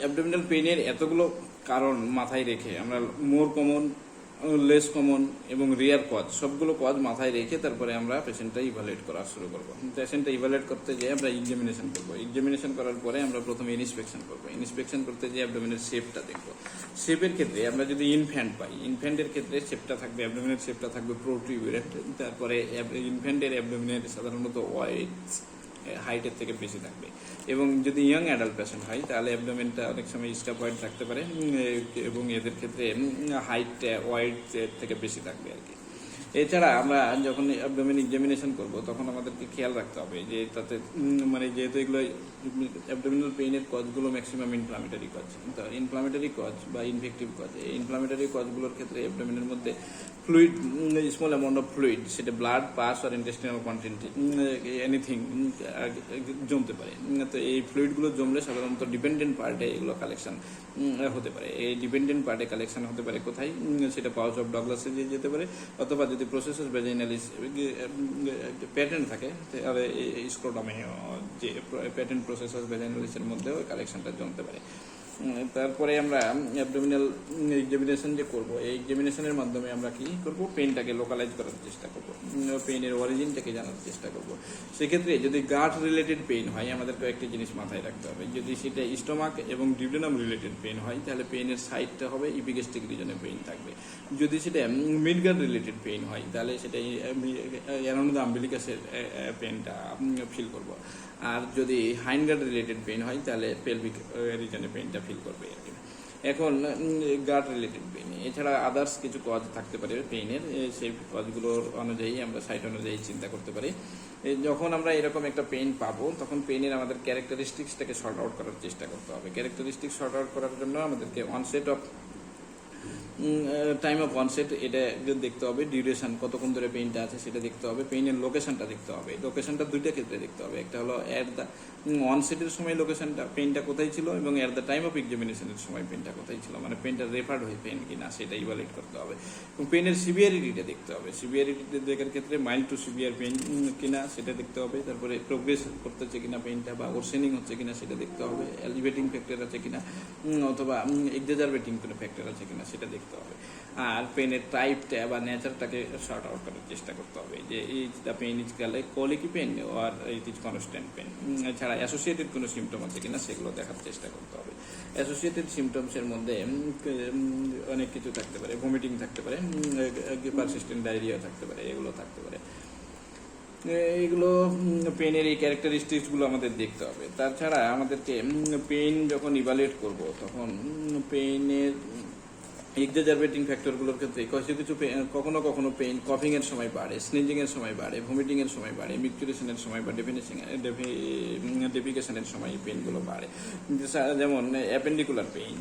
Abdominal পেইনের এতগুলো কারণ মাথায় রেখে আমরা মোর কমন লেস কমন এবং রিয়ার কজ সবগুলো কজ মাথায় রেখে তারপরে আমরা পেশেন্টটা ইভালুয়েট করা শুরু করব। পেশেন্টটা ইভালুয়েট করতে যেয়ে আমরা এক্সামিনেশন করব। এক্সামিনেশন করার পরে আমরা প্রথমে ইনস্পেকশন করব। ইন্সপেকশন করতে যেয়ে অ্যাবডোমিনের শেপটা দেখব। শেপের ক্ষেত্রে আমরা যদি ইনফ্যান্ট পাই ইনফ্যান্টের ক্ষেত্রে শেপটা থাকবে অ্যাবডোমিনের শেপটা থাকবে প্রোটিউবেরেন্ট তারপরে ইনফ্যান্টের অ্যাবডোমিনের সাধারণত ওয়াইড হাইটের থেকে বেশি থাকবে। এবং যদি ইয়াং অ্যাডাল্ট পেশেন্ট হয়, তাহলে অ্যাবডোমেনটা অনেক সময় স্টাপয়েড থাকতে পারে এবং এদের ক্ষেত্রে হাইট ওয়াইড থেকে বেশি থাকবে আর কি। এছাড়া আমরা যখন অ্যাবডোমেন এক্সামিনেশন করব, তখন আমাদেরকে খেয়াল রাখতে হবে যে তাতে মানে যেহেতু এগুলো অ্যাবডোমিনাল পেইনের কজগুলো ম্যাক্সিমাম ইনফ্লামেটারি কজ তো ইনফ্লামেটারি কজ বা ইনফেক্টিভ কজ এই ইনফ্লামেটারি কজগুলোর ক্ষেত্রে অ্যাবডোমিনের মধ্যে fluid small amount of fluid সেটা ব্লাড পাস আর ইন্টেস্টিনাল কন্টেন্ট এনিথিং জমতে পারে। তো এই ফ্লুইডগুলো জমলে সাধারণত ডিপেন্ডেন্ট পার্টে এগুলো কালেকশন হতে পারে। এই ডিপেন্ডেন্ট পার্টে কালেকশন হতে পারে কোথায়? সেটা পাউচ অফ ডগলাসে যেতে পারে, অথবা যদি প্রসেসেস ভেজাইনালিস প্যাটার্ন থাকে তাহলে স্ক্রোডামে যে প্যাটার্ন প্রসেসেস ভেজাইনালিসের মধ্যেও কালেকশনটা জমতে পারে। তারপরে আমরা অ্যাবডোমিনাল এক্সামিনেশন যে করব, এই এক্সামিনেশনের মাধ্যমে আমরা কি করব? পেনটাকে লোকালাইজ করার চেষ্টা করব। পেনের অরিজিনটাকে জানার চেষ্টা করব। সেক্ষেত্রে যদি গাট রিলেটেড পেইন হয়, আমাদের কয়েকটি জিনিস মাথায় রাখতে হবে। যদি সেটা স্টোমাক এবং ডিউডেনাম রিলেটেড পেন হয়, তাহলে পেনের সাইডটা হবে ইপিগেস্টিক রিজনে পেইন থাকবে। যদি সেটা মিডগার্ড রিলেটেড পেন হয়, তাহলে সেটা অ্যারাউন্ড দ্য আম্বিলিকাসের পেনটা ফিল করব। আর যদি হাইনগার্ড রিলেটেড পেইন হয়, তাহলে পেলভিক রিজনে পেইনটা ফিল করবে আর কি এখন গার্ড রিলেটেড পেইন এছাড়া আদার্স কিছু কজ থাকতে পারে পেইনের সেই কজগুলোর অনুযায়ী আমরা সাইট অনুযায়ী চিন্তা করতে পারি। যখন আমরা এরকম একটা পেইন পাবো, তখন পেইনের আমাদের ক্যারেক্টারিস্টিক্সটাকে শর্ট আউট করার চেষ্টা করতে হবে। ক্যারেক্টারিস্টিক্স শর্ট আউট করার জন্য আমাদেরকে onset of time of onset এটা দেখতে হবে ডিউরেশন কতক্ষণ ধরে পেইনটা আছে সেটা দেখতে হবে পেইনের লোকেশনটা দেখতে হবে। লোকেশনটা দুইটা ক্ষেত্রে দেখতে হবে। একটা হলো অ্যাট দ্য অনসেটের সময় লোকেশনটা পেইনটা কোথায় ছিল এবং অ্যাট দ্য টাইম অফ এক্সামিনেশনের সময় পেইনটা কোথায় ছিল মানে পেইনটা রেফার্ড হয়ে পেইন কিনা সেটা ইভালুয়েট করতে হবে। এবং পেইনের সিভিয়ারিটিটা দেখতে হবে। সিভিয়ারিটি দেখার ক্ষেত্রে মাইল্ড টু সিভিয়ার পেইন কিনা সেটা দেখতে হবে। তারপরে প্রোগ্রেস করতেছে কিনা পেইনটা বা ওরসেনিং হচ্ছে কিনা সেটা দেখতে হবে। এলিভেটিং ফ্যাক্টর আছে কিনা অথবা এক্সাজারবেটিং কোনো ফ্যাক্টর আছে কিনা সেটা দেখতে হবে। আর পেনের টাইপটা বা নেচারটাকে শর্ট আউট করার চেষ্টা করতে হবে। যে এই দ্য পেন ইজ গেলে কোলিকি পেন আর ইট ইজ কনস্ট্যান্ট পেন এছাড়া অ্যাসোসিয়েটেড কোনো সিমটম আছে কিনা সেগুলো দেখার চেষ্টা করতে হবে। অ্যাসোসিয়েটেড সিমটমসের মধ্যে অনেক কিছু থাকতে পারে। ভমিটিং থাকতে পারে পারসিস্টেন্ট ডায়রিয়া থাকতে পারে, এগুলো থাকতে পারে। এইগুলো পেনের এই ক্যারেক্টারিস্টিক্সগুলো আমাদের দেখতে হবে। তাছাড়া আমাদেরকে পেন যখন ইভালুয়েট করব তখন পেইনের এক্সাজারবেটিং ফ্যাক্টরগুলোর ক্ষেত্রে কিছু কিছু কখনো কখনো পেইন কফিং এর সময় বাড়ে স্নেজিং এর সময় বাড়ে ভমিটিং এর সময় বাড়ে মিকচুরেশনের সময় বা ডেফিনেশন ডেফিকেশনের সময় পেইনগুলো বাড়ে। যেমন অ্যাপেন্ডিকুলার পেইন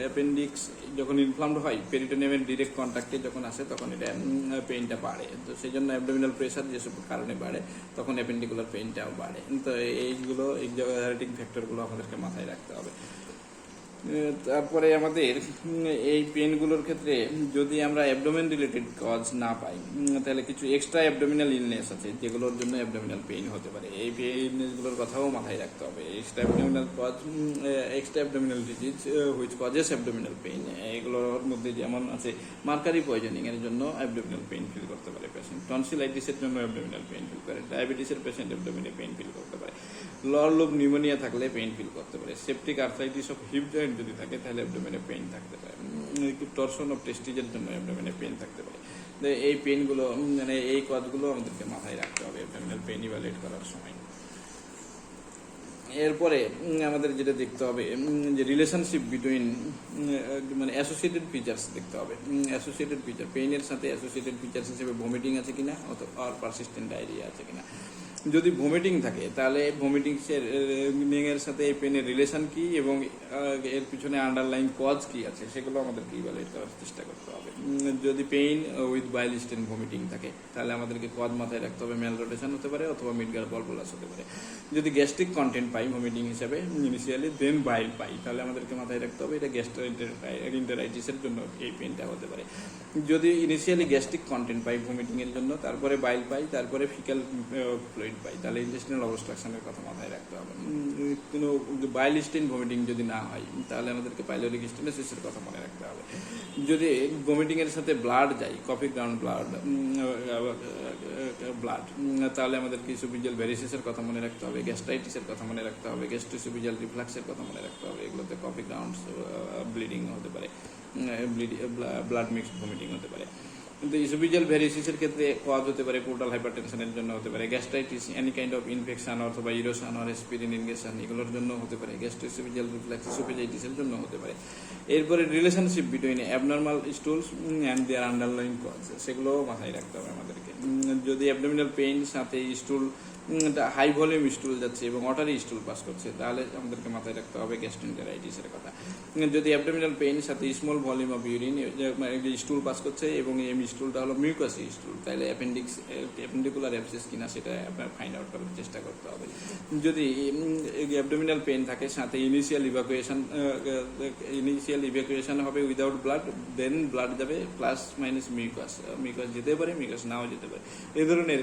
অ্যাপেন্ডিক্স যখন ইনফ্লামড হয় পেরিটোনিয়ামের ডিরেক্ট কন্ট্যাক্টে যখন আসে, তখন এটা পেইনটা বাড়ে। তো সেই জন্য অ্যাবডোমিনাল প্রেশার যেসব কারণে বাড়ে, তখন অ্যাপেন্ডিকুলার পেইনটাও বাড়ে। তো এইগুলো এক্সাজারেটিং ফ্যাক্টরগুলো আমাদেরকে মাথায় রাখতে হবে। তারপরে আমাদের এই পেনগুলোর ক্ষেত্রে যদি আমরা অ্যাবডোমেন রিলেটেড কজ না পাই তাহলে কিছু এক্সট্রা অ্যাবডোমিনাল ইলনেস আছে, যেগুলোর জন্য অ্যাবডোমিনাল পেইন হতে পারে। এই ইলনেসগুলোর কথাও মাথায় রাখতে হবে। Extra abdominal cause extra abdominal disease which causes abdominal pain এগুলোর মধ্যে যেমন আছে, মার্কারি পয়জনিং এর জন্য অ্যাবডোমিনাল পেইন ফিল করতে পারে পেশেন্ট টনসিলাইটিসের জন্য অ্যাবডোমিনাল পেইন ফিল করে। ডায়াবেটিসের পেশেন্ট অ্যাবডোমিনাল পেইন ফিল করতে পারে। লর লোব নিউমোনিয়া থাকলে পেইন ফিল করতে পারে। Septic arthritis of hip joint যদি থাকে, তাহলে অ্যাবডোমেনে পেইন থাকতে পারে। টর্সন অফ টেস্টিজের জন্য অ্যাবডোমেনে পেইন থাকতে পারে। এই পেইনগুলো মানে এই কজগুলো আমাদেরকে মাথায় রাখতে হবে অ্যাবডোমিনাল পেইন ইভালুয়েট করার সময়। এরপরে আমাদের যেটা দেখতে হবে যে রিলেশনশিপ বিটুইন মানে অ্যাসোসিয়েটেড ফিচার্স দেখতে হবে। অ্যাসোসিয়েটেড ফিচার পেইনের সাথে অ্যাসোসিয়েটেড ফিচার্স হিসেবে ভমিটিং আছে কিনা, অথবা, আর পারসিস্টেন্ট ডায়রিয়া আছে কিনা। যদি ভমিটিং থাকে, তাহলে ভমিটিং এর সাথে এই পেনের রিলেশন কি এবং এর পিছনে আন্ডারলাইন কজ কি আছে? সেগুলো আমাদেরকে ইভালুয়েট করার চেষ্টা করতে হবে। যদি পেইন উইথ বাইলিস্টেন ভমিটিং থাকে, তাহলে আমাদেরকে কজ মাথায় রাখতে হবে মেল রোটেশন হতে পারে অথবা মিডগার বলবলাস হতে পারে। যদি গ্যাস্ট্রিক কন্টেন্ট পাই ভমিটিং হিসাবে ইনিশিয়ালি দেন বাইল পাই, তাহলে আমাদেরকে মাথায় রাখতে হবে, এটা গ্যাস্ট্রোইন্টারাইটিসের জন্য এই পেনটা হতে পারে। যদি ইনিশিয়ালি গ্যাস্ট্রিক কন্টেন্ট পাই ভমিটিং এর জন্য, তারপরে বাইল পাই, তারপরে ফিকাল ফ্লুইড পাই তাহলে ইন্টেস্টিনাল অবস্ট্রাকশনের কথা মাথায় রাখতে হবে। কোনো বাইলিস্টিন ভমিটিং যদি না হয়, তাহলে আমাদেরকে পাইলোরিক স্টেনোসিসের কথা মনে রাখতে হবে। যদি ভমিটিংয়ের সাথে ব্লাড যায় কফি গ্রাউন্ড ব্লাড ব্লাড তাহলে আমাদেরকে ইসোফিজিয়াল ভ্যারিসিসের কথা মনে রাখতে হবে গ্যাস্ট্রাইটিসের কথা মনে রাখতে হবে গ্যাস্ট্রোসোফিজিয়াল রিফ্লাক্সের কথা মনে রাখতে হবে, এগুলোতে কফি গ্রাউন্ডস ব্লিডিং হতে পারে ব্লাড মিক্সড ভমিটিং হতে পারে। কিন্তু ইসোফিজিয়াল ভ্যারিসিসের ক্ষেত্রে কজ হতে পারে পোর্টাল হাইপারটেনশনের জন্য হতে পারে gastritis any kind of infection অথবা ইরোশন অর স্পিরিন ইনগেশন এগুলোর জন্য হতে পারে গ্যাস্ট্রোসোফিজিয়াল রিফ্লাক্স ইসোফেজাইটিসের জন্য হতে পারে। এরপরে relationship between abnormal stools and their underline cause সেগুলোও মাথায় রাখতে হবে আমাদেরকে। যদি অ্যাবডোমিনাল পেইন সাথে স্টুল হাই ভলিউম স্টুল যাচ্ছে এবং অটারি স্টুল পাস করছে, তাহলে আমাদেরকে মাথায় রাখতে হবে গ্যাস্ট্রেন্টারাইটিসের কথা। যদি অ্যাবডোমিনাল পেইন সাথে small volume of urine stool pass করছে এবং এই স্টুলটা হলো মিউকাসি স্টুল তাহলে অ্যাপেন্ডিক্স অ্যাপেন্ডিকুলার অ্যাপসিস কিনা সেটা আপনার ফাইন্ড আউট করার চেষ্টা করতে হবে। যদি অ্যাবডোমিনাল পেইন থাকে, সাথে ইনিশিয়াল ইভাকুয়েশন ইনিশিয়াল ইভাকুয়েশন হবে উইদাউট ব্লাড দেন ব্লাড যাবে প্লাস মাইনাস মিউকাস মিউকাস যেতে পারে মিউকাস নাও যেতে পারে। এই ধরনের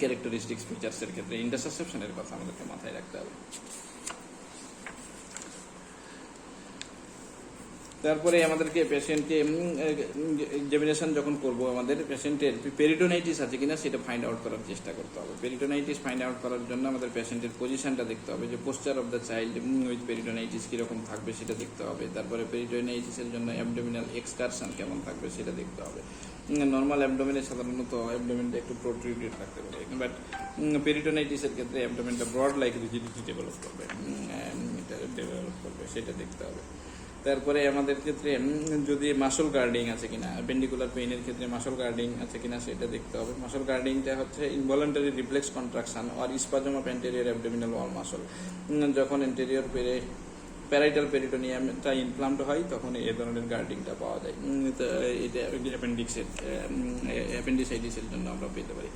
ক্যারেক্টারিস্টিক্স ফিচার্সের ক্ষেত্রে ইন্টারসেপশনের কথা আমাদেরকে মাথায় রাখতে হবে। তারপরে আমাদেরকে পেশেন্টকে এক্সামিনেশন যখন করব আমাদের পেশেন্টের পেরিটোনাইটিস আছে কিনা সেটা ফাইন্ড আউট করার চেষ্টা করতে হবে। পেরিটোনাইটিস ফাইন্ড আউট করার জন্য আমাদের পেশেন্টের পজিশনটা দেখতে হবে, যে posture of the child with peritonitis কীরকম থাকবে সেটা দেখতে হবে। তারপরে পেরিটোনাইটিসের জন্য অ্যাবডোমিনাল এক্সকারশন কেমন থাকবে সেটা দেখতে হবে। নর্মাল অ্যাবডোমিনে সাধারণত অ্যাবডোমিনটা একটু প্রোট্রিউটেড থাকতে পারে। বাট পেরিটোনাইটিসের ক্ষেত্রে অ্যাবডোমিনটা ব্রড লাইক রিজিডিটি ডেভেলপ করবে। ডেভেলপ করবে, সেটা দেখতে হবে। তারপরে আমাদের ক্ষেত্রে যদি মাসল গার্ডিং আছে কিনা পেন্ডিকুলার পেইনের ক্ষেত্রে মাসল গার্ডিং আছে কিনা, সেটা দেখতে হবে। মাসল গার্ডিংটা হচ্ছে involuntary reflex contraction R spasm of anterior abdominal wall muscle যখন এন্টেরিয়র পেরে প্যারাইটাল পেরিটোনিয়ামটা ইনফ্লামড হয়, তখন এ ধরনের গার্ডিংটা পাওয়া যায়। তো এটা অ্যাপেন্ডিক্সের অ্যাপেন্ডিসাইটিসের জন্য আমরা পেতে পারি।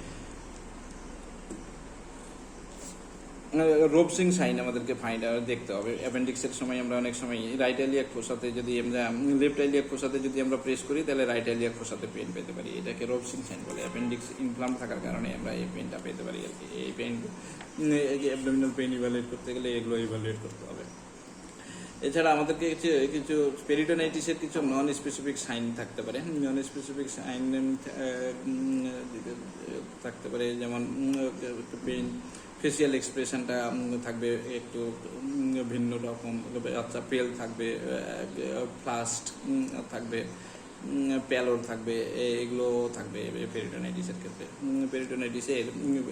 রোবসিং সাইন আমাদেরকে ফাইন্ড দেখতে হবে। অ্যাপেন্ডিক্সের সময় আমরা অনেক সময় রাইট এলিয়াক ফোসাতে যদি আমরা লেফট এলিয়াক ফোসাতে যদি আমরা প্রেস করি, তাহলে রাইট এলিয়াক ফোসাতে পেন পেতে পারি। এটাকে রোবসিং সাইন বলে। অ্যাপেন্ডিক্স ইনফ্লাম থাকার কারণে আমরা এই পেনটা পেতে পারি আর কি। এই পেন অ্যাবডোমিনাল পেন ইভ্যালুয়েট করতে গেলে এগুলো ইভ্যালুয়েট করতে হবে। এছাড়া আমাদেরকে কিছু কিছু পেরিটোনাইটিসের কিছু নন স্পেসিফিক সাইন থাকতে পারে। নন স্পেসিফিক সাইন থাকতে পারে, যেমন পেন ফেসিয়াল এক্সপ্রেশনটা থাকবে একটু ভিন্ন রকম আচ্ছা পেল থাকবে ফ্লাস্ট থাকবে প্যালোর থাকবে, এগুলো থাকবে পেরিটোনাইটিসের ক্ষেত্রে। পেরিটোনাইটিসের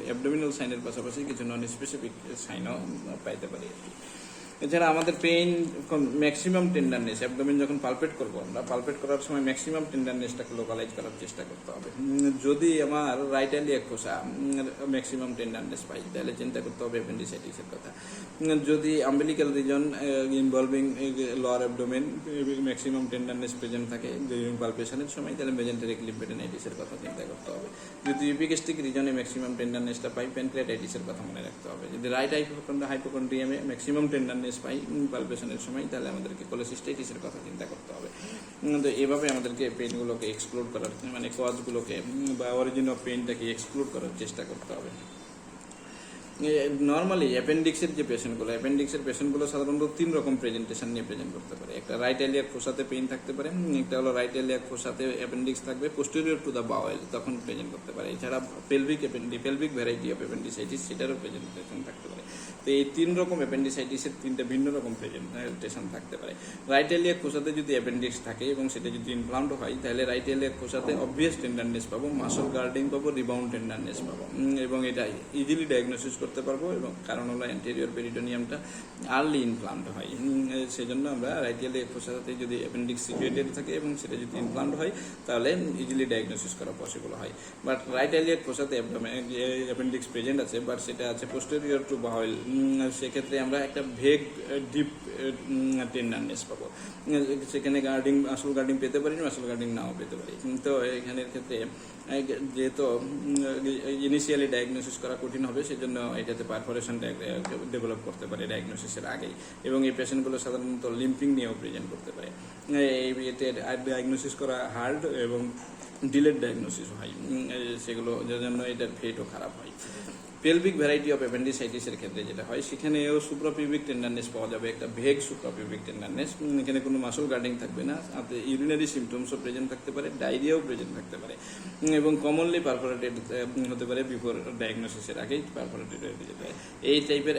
অ্যাবডোমিনাল সাইনের পাশাপাশি কিছু নন স্পেসিফিক সাইনও পাইতে পারি এছাড়া আমাদের পেইন ম্যাক্সিমাম টেন্ডারনেস অ্যাবডোমিন যখন পালপেট করব আমরা পালপেট করার সময় ম্যাক্সিমাম টেন্ডারনেসটাকে লোকালাইজ করার চেষ্টা করতে হবে। যদি আমার রাইট হ্যান্ড এক খোসা ম্যাক্সিমাম টেন্ডারনেস পাই, তাহলে চিন্তা করতে হবে অ্যাপেন্ডিসাইটিসের কথা। যদি umbilical region involving lower abdomen maximum tenderness present থাকে ডিউরিং পালপেশনের সময়, তাহলে মেজেন্টারিক লিম্পেটেনাইটিসের কথা চিন্তা করতে হবে। যদি ইউপিকেস্টিক রিজনে ম্যাক্সিমাম টেন্ডারনেসটা পাই প্যানক্রিয়াটাইটিসের কথা মনে রাখতে হবে। যদি রাইট হাইপোকন্ড্রা হাইপোকন্ড্রিয়ামে ম্যাক্সিমাম টেন্ডারনেস পাই পালপেশনের সময়, তাহলে আমাদেরকে কোলেসিস্টাইটিসের কথা চিন্তা করতে হবে। তো এভাবে আমাদেরকে পেনগুলোকে এক্সপ্লোর করার মানে কজগুলোকে বা অরিজিন অফ পেনটাকে এক্সপ্লোর করার চেষ্টা করতে হবে। নর্মালি অ্যাপেন্ডিক্সের যে পেশেন্টগুলো অ্যাপেন্ডিক্সের পেশেন্টগুলো সাধারণত তিন রকম প্রেজেন্টেশন নিয়ে প্রেজেন্ট করতে পারে। একটা রাইট এলিয়াক ফোসাতে পেইন থাকতে পারে একটা হলো রাইট এলিয়ার ফোসাতে অ্যাপেন্ডিক্স থাকবে পোস্টেরিয়র টু দ্য বাওয়েল তখন প্রেজেন্ট করতে পারে। এছাড়া pelvic অ্যাপেন্ডি pelvic variety of appendicitis সেটারও প্রেজেন্টেশন থাকতে পারে। তো এই তিন রকম অ্যাপেন্ডিসাইটিসের তিনটা ভিন্ন রকম প্রেজেন্টেশন থাকতে পারে। রাইট এলিয়াক ফোসাতে যদি অ্যাপেন্ডিক্স থাকে এবং সেটা যদি ইনফ্লামড হয়, তাহলে রাইট এলিয়াক ফোসাতে অবভিয়াস টেন্ডারনেস পাবো মাসল গার্ডিং পাবো রিবাউন্ড টেন্ডারনেস পাবো। এবং এটা ইজিলি ডায়াগনোসিস করতে পারব এবং কারণ হলো অ্যান্টেরিয়র পেরিটোনিয়ামটা আর্লি ইনফ্লামড হয়। সেজন্য আমরা রাইট এলিয়াক ফোসাতে যদি অ্যাপেন্ডিক্স সিচুয়েটেড থাকে এবং সেটা যদি ইনফ্লামড হয়, তাহলে ইজিলি ডায়াগনোসিস করা পসিবল হয়। বাট রাইট এলিয়াক ফোসাতে অ্যাপেন্ডিক্স প্রেজেন্ট আছে বাট সেটা আছে পোস্টেরিয়র টু বাহল সেক্ষেত্রে আমরা একটা ভেগ ডিপ টেন্ডারনেস পাবো। সেখানে গার্ডিং আসল গার্ডিং পেতে পারি না, আসল গার্ডিং নাও পেতে পারি। তো এখানের ক্ষেত্রে যেহেতু ইনিশিয়ালি ডায়াগনোসিস করা কঠিন হবে, সেজন্য এটাতে পারফরেশন ডেভেলপ করতে পারে ডায়াগনোসিসের আগেই। এবং এই পেশেন্টগুলো সাধারণত লিম্পিং নিয়েও প্রেজেন্ট করতে পারে। এতে ডায়াগনোসিস করা হার্ড এবং ডিলেড ডায়াগনোসিস হয়। সেগুলো যার জন্য এটার ফেটও খারাপ হয়। পেলভিক ভ্যারাইটি অফ অ্যাপেন্ডিসাইটিসের ক্ষেত্রে যেটা হয়, সেখানেও সুপ্রাপিউবিক টেন্ডারনেস পাওয়া যাবে, একটা ভেগ সুপ্রাপিউবিক টেন্ডারনেস এখানে কোনো মাসল গার্ডিং থাকবে না ইউরিনারি সিমটমসও প্রেজেন্ট থাকতে পারে ডায়রিয়াও প্রেজেন্ট থাকতে পারে। এবং কমনলি পারফোরেটেড হতে পারে বিফোর ডায়াগনোসিসের আগেই পারফোরেটেড হয়ে যেতে পারে। এই টাইপের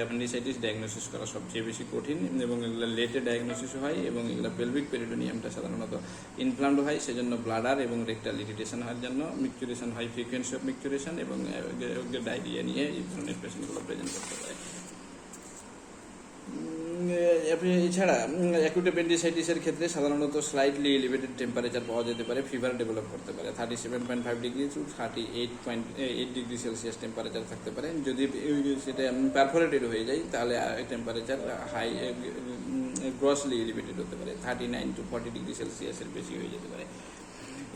অ্যাপেন্ডিসাইটিস ডায়াগনোসিস করা সবচেয়ে বেশি কঠিন এবং এগুলো লেটে ডায়াগনোসিস হয় এবং এগুলো পেলভিক পেরিটোনিয়ামটা সাধারণত ইনফ্লামড হয়, সেজন্য ব্লাডার এবং রেক্টাল ইরিটেশন হওয়ার জন্য মিকচুরেশন হয় ফ্রিকোয়েন্সি অফ মিকচুরেশন এবং ডায়রিয়া নিয়ে এই ধরনের পেশেন্টগুলো প্রেজেন্ট করতে পারে। এছাড়া অ্যাকুট অ্যাপেন্ডিসাইটিসের ক্ষেত্রে সাধারণত স্লাইটলি এলিভেটেড টেম্পারেচার পাওয়া যেতে পারে ফিভার ডেভেলপ করতে পারে। Thirty seven point five degree to thirty eight point eight degree Celsius temperature থাকতে পারে। যদি সেটা পারফোরেটেড হয়ে যায়, তাহলে টেম্পারেচার হাই গ্রসলি এলিভেটেড হতে পারে। Thirty nine to forty degree সেলসিয়াসের বেশি হয়ে যেতে পারে।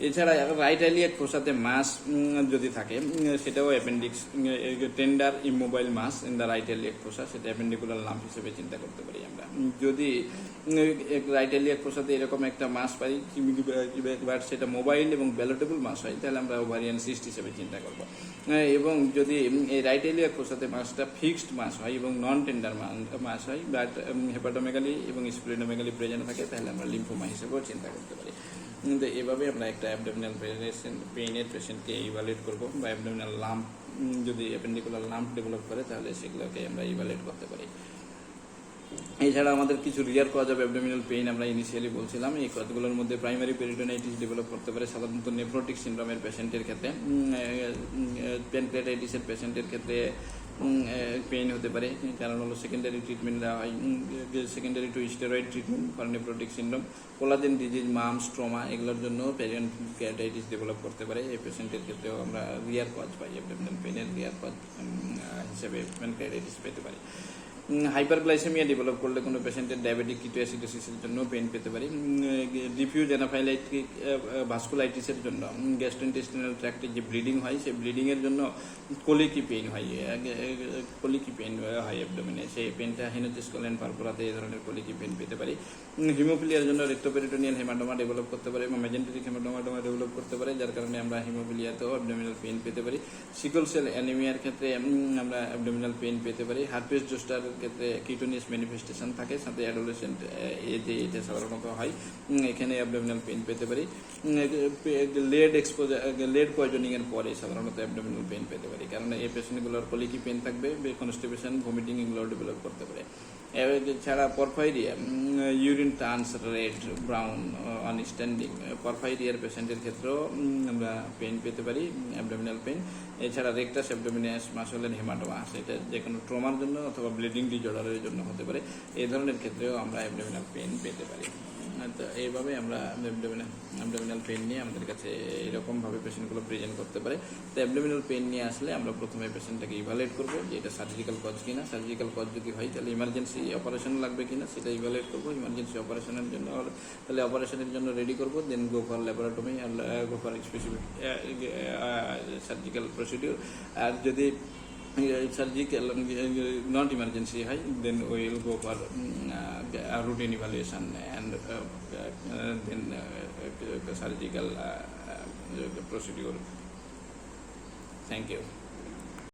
এছাড়া রাইট অ্যালিয়াক প্রসাদে মাস যদি থাকে সেটাও appendix tender immobile mass in the right iliac প্রসাদ, সেটা অ্যাপেন্ডিকুলার লাম্প হিসেবে চিন্তা করতে পারি আমরা। যদি রাইট অ্যালিয়াক প্রসাদে এরকম একটা মাস পাই বাট সেটা মোবাইল এবং ব্যালোটেবল মাস হয়, তাহলে আমরা ওভারিয়ান সিস্ট হিসেবে চিন্তা করব। এবং যদি এই রাইট এলিয়াক প্রসাদে মাসটা ফিক্সড মাস হয় এবং নন টেন্ডার মাস হয় বাট হেপাটোমেগালি এবং স্প্লিনোমেগালি প্রেজেন্ট থাকে, তাহলে আমরা লিম্ফোমা হিসেবেও চিন্তা করতে পারি। কিন্তু এভাবে আমরা একটা অ্যাবডোমিনাল পেইনের পেশেন্টকে ইভালুয়েট করব বা অ্যাবডোমিনাল লাম্প যদি অ্যাপেন্ডিকুলার লাম্প ডেভেলপ করে, তাহলে সেগুলোকে আমরা ইভালুয়েট করতে পারি। এছাড়া আমাদের কিছু rare cause of abdominal pain আমরা ইনিশিয়ালি বলছিলাম, এই কজগুলোর মধ্যে প্রাইমারি পেরিটোনাইটিস ডেভেলপ করতে পারে, সাধারণত নেফ্রোটিক সিন্ড্রোমের পেশেন্টের ক্ষেত্রে প্যানক্রেটাইটিসের পেশেন্টের ক্ষেত্রে পেইন হতে পারে কারণ হলো সেকেন্ডারি ট্রিটমেন্ট দেওয়া হয়। Secondary to steroid treatment for nephrotic syndrome collagen disease ma'am stroma এগুলোর জন্য প্যানক্রেটাইটিস ডেভেলপ করতে পারে। এই পেশেন্টের ক্ষেত্রেও আমরা রিয়ার কজ পাই পেনের রিয়ার কজ হিসেবে প্যানক্রেটাইটিস পেতে পারি। হাইপারগ্লাইসেমিয়া ডেভেলপ করলে কোনো পেশেন্টের ডায়াবেটিক কিটোঅ্যাসিডোসিসের জন্য পেন পেতে পারি। ডিফিউজ অ্যানাফাইলাইটিক ভাস্কুলাইটিসের জন্য। গ্যাস্ট্রোইন্টেস্টিনাল ট্র্যাক্টে যে ব্লিডিং হয়, সেই ব্লিডিংয়ের জন্য কলিকি পেন হয়। কলিকি পেন হয় অ্যাবডোমিনে সেই পেনটা হিনোচিসকলেন পারপোরাতে এই ধরনের কলিকি পেন পেতে পারি। হিমোফিলিয়ার জন্য রেক্টোপেরিটোনিয়াল হেমাটোমা ডেভেলপ করতে পারে বা ম্যাজেন্টেরিক হেমাটোমা ডেভেলপ করতে পারে, যার কারণে আমরা হিমোফিলিয়াতেও অ্যাবডোমিনাল পেন পেতে পারি। সিকল সেল অ্যানিমিয়ার ক্ষেত্রে আমরা অ্যাবডোমিনাল পেন পেতে পারি। হার্পিস জোস্টার ক্ষেত্রে কিটোনিয়াস ম্যানিফেস্টেশন থাকে, সাথে অ্যাডোলেসেন্ট এজে এটা সাধারণত হয় এখানে অ্যাবডোমিনাল পেন পেতে পারি। লেড এক্সপোজার লেড পয়জনিংয়ের পরে সাধারণত অ্যাবডোমিনাল পেন পেতে পারি। কারণ এই পেশেন্টগুলোর কলিকি পেন থাকবে কনস্টিপেশন ভমিটিং এগুলো ডেভেলপ করতে পারে। এছাড়া porphyria urine turns red brown on standing পরফাইরিয়ার পেশেন্টের ক্ষেত্রেও আমরা পেন পেতে পারি অ্যাবডোমিনাল পেন এছাড়া রেকটাস অ্যাবডোমিনাস মাসলের হেমাটোমা সেটা যে কোনো ট্রমার জন্য অথবা ব্লিডিং ডিজর্ডারের জন্য হতে পারে। এই ধরনের ক্ষেত্রেও আমরা অ্যাবডোমিনাল পেন পেতে পারি। তো এইভাবে আমরা অ্যাবডোমিনাল পেন নিয়ে আমাদের কাছে এরকমভাবে পেশেন্টগুলো প্রেজেন্ট করতে পারে। তো অ্যাবডোমিনাল পেন নিয়ে আসলে আমরা প্রথমে পেশেন্টটাকে ইভালুয়েট করব যে এটা সার্জিক্যাল কজ কিনা। সার্জিক্যাল কজ যদি হয়, তাহলে ইমার্জেন্সি অপারেশন লাগবে কিনা, সেটা ইভালুয়েট করব। ইমার্জেন্সি অপারেশনের জন্য তাহলে অপারেশনের জন্য রেডি করব then go for R go for specific surgical procedure আর যদি surgical not emergency high, then we will go for mm, uh, routine evaluation and uh, uh, then uh, surgical procedure. Thank you.